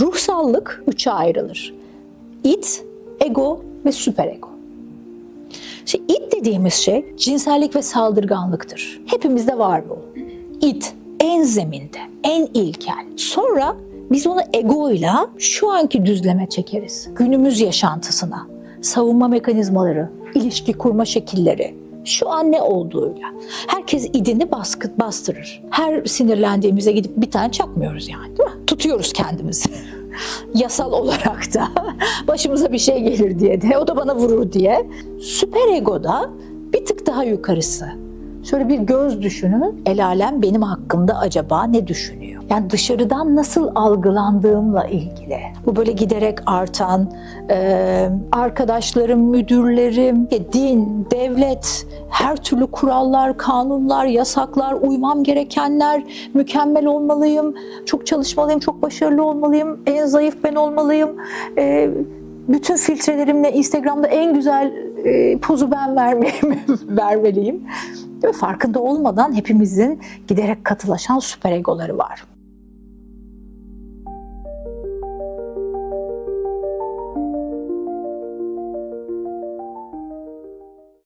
Ruhsallık üçe ayrılır. İt, ego ve süperego. Şimdi it dediğimiz şey cinsellik ve saldırganlıktır. Hepimizde var bu. İt en zeminde, en ilkel. Sonra biz onu egoyla şu anki düzleme çekeriz. Günümüz yaşantısına, savunma mekanizmaları, ilişki kurma şekilleri, şu an ne olduğuyla. Herkes idini baskı, bastırır. Her sinirlendiğimizde gidip bir tane çakmıyoruz yani değil mi? Tutuyoruz kendimizi. Yasal olarak da başımıza bir şey gelir diye de o da bana vurur diye. Süper egoda bir tık daha yukarısı. Şöyle bir göz düşünün. El alem benim hakkımda acaba ne düşünüyor? Yani dışarıdan nasıl algılandığımla ilgili. Bu böyle giderek artan e, arkadaşlarım, müdürlerim, din, devlet, her türlü kurallar, kanunlar, yasaklar, uymam gerekenler, mükemmel olmalıyım, çok çalışmalıyım, çok başarılı olmalıyım, en zayıf ben olmalıyım. E, bütün filtrelerimle Instagram'da en güzel e, pozu ben vermeliyim, vermeliyim. Ve farkında olmadan hepimizin giderek katılaşan süper egoları var.